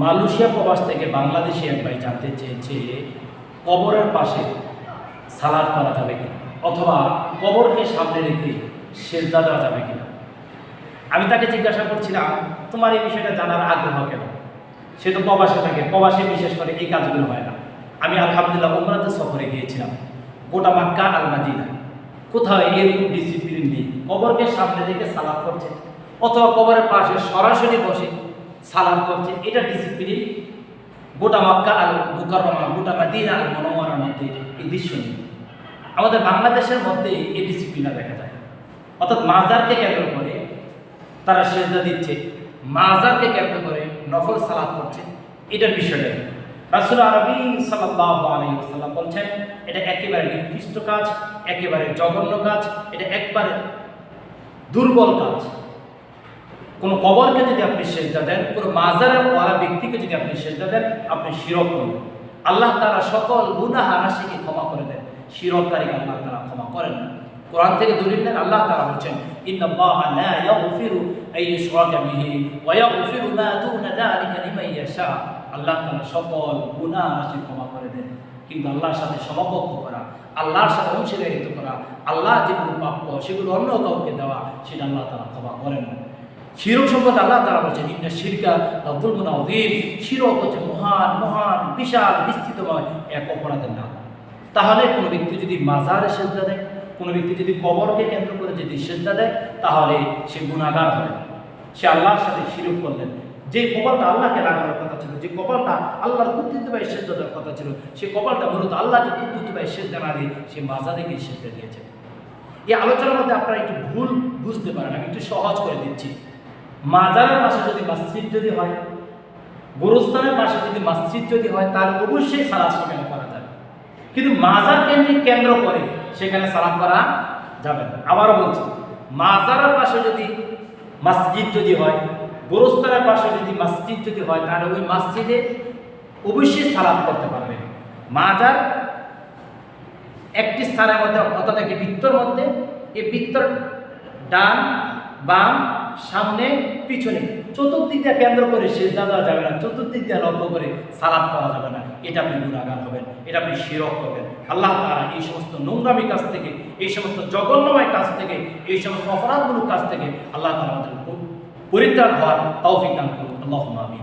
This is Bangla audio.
মালয়েশিয়া প্রবাস থেকে বাংলাদেশি এক ভাই জানতে চেয়েছে, কবরের পাশে সালাদ করা যাবে কিনা, অথবা কবরকে সামনে রেখে সেজদা দেওয়া যাবে কিনা। আমি তাকে জিজ্ঞাসা করছিলাম, তোমার এই বিষয়টা জানার আগ্রহ কেন? সে তো প্রবাসে থাকে, প্রবাসে বিশেষ করে এই কাজগুলো হয় না। আমি আলহামদুলিল্লাহ উমরাতে সফরে গিয়েছিলাম, গোটা মাক্কা আল মাদিনা। কোথাও এরকম ডিসিপ্লিন নেই? কবরকে সামনে রেখে সালাদ করছে অথবা কবরের পাশে সরাসরি বসে সালাদ করছে। এটা ডিসিপ্লিন গোটা মক্কা আল মুকাররমা, গোটা মাদিনা আল মনোমরার মধ্যে এই দৃশ্য নেই আমাদের বাংলাদেশের মধ্যে এই ডিসিপ্লিনটা দেখা যায়। অর্থাৎ মাজারকে কেন্দ্র করে তারা সেজদা দিচ্ছে, মাজারকে কেন্দ্র করে নফল সালাদ করছে। এটার বিষয়টা? রাসূল আরবি ওয়াসাল্লাম বলছেন, এটা একেবারে নিকৃষ্ট কাজ, একেবারে জঘন্য কাজ, এটা একবারে দুর্বল কাজ। কোনো কবরকে যদি আপনি সেজদা দেন, কোনো মাজারের ওয়ালা ব্যক্তিকে যদি আপনি সেজদা দেন, আপনি শিরক করবেন আল্লাহ তারা সকল গুনাহ রাশিকে ক্ষমা করে দেন। শিরককারীকে আল্লাহ তারা ক্ষমা করেন না। কোরআন থেকে দলিল দেন আল্লাহ তারা বলছেন, ইন্নাল্লাহ লা ইয়াগফিরু আই ইউশরাকা বিহি ওয়া ইয়াগফিরু মা দুনা যালিকা লিমান ইয়াশা। আল্লাহ তারা সকল গুনাহ রাশি ক্ষমা করে দেন। কিন্তু আল্লাহর সাথে সমকক্ষ করা, আল্লাহর সাথে অংশীদারিত্ব করা, আল্লাহ যেগুলো প্রাপ্য, সেগুলো অন্য কাউকে দেওয়া, সেটা আল্লাহ তারা ক্ষমা করেন না। শিরক সম্পর্কে আল্লাহ তারা বলছেন, ইন্না শিরকা লাভুল অধীর শিরক হচ্ছে মহান মহান, বিশাল বিস্তৃতময় এক অপরাধের নাম। তাহলে কোনো ব্যক্তি যদি মাজারে সেজদা দেয়, কোনো ব্যক্তি যদি কবরকে কেন্দ্র করে যদি সেজদা দেয়, তাহলে সে গুণাগার হবে। সে আল্লাহর সাথে শিরক করলেন। যে কপালটা আল্লাহকে লাগানোর কথা ছিল, যে কপালটা আল্লাহর ভাই সেজদা দেওয়ার কথা ছিল, সে কপালটা মূলত আল্লাহকে ভাই সেজদা না দিয়ে সে মাজারে গিয়ে সেজদা দিয়েছে। এই আলোচনার মধ্যে আপনারা একটু ভুল বুঝতে পারেন, আমি একটু সহজ করে দিচ্ছি। মাজারের পাশে যদি মসজিদ যদি হয়, গোরস্থানের পাশে যদি মসজিদ যদি হয়, তাহলে অবশ্যই সালাদ সেখানে করা যাবে। কিন্তু মাজার কেন্দ্রিক কেন্দ্র করে সেখানে সালাদ করা যাবে না। আবারও বলছি, মাজারের পাশে যদি মসজিদ যদি হয়, গোরস্থানের পাশে যদি মসজিদ যদি হয়, তাহলে ওই মসজিদে অবশ্যই সালাদ করতে পারবে। মাজার একটি স্থানের মধ্যে, অর্থাৎ একটি বৃত্তর মধ্যে, এই বৃত্তর ডান, বাম, সামনে, পিছনে। চতুর্দিকটা কেন্দ্র করে সেজদা দেওয়া যাবে না। চতুর্দিকটা লক্ষ্য করে সালাদ করা যাবে না। এটা আপনি গুণাগার হবেন, এটা আপনি শিরক হবেন আল্লাহ তারা এই সমস্ত নোংরামি কাছ থেকে, এই সমস্ত জঘন্যময় কাজ থেকে, এই সমস্ত অপরাধমূলক কাছ থেকে আল্লাহ তালা আমাদের পরিত্রাণ হওয়ার তৌফিক দান করুন। আল্লাহ আমিন।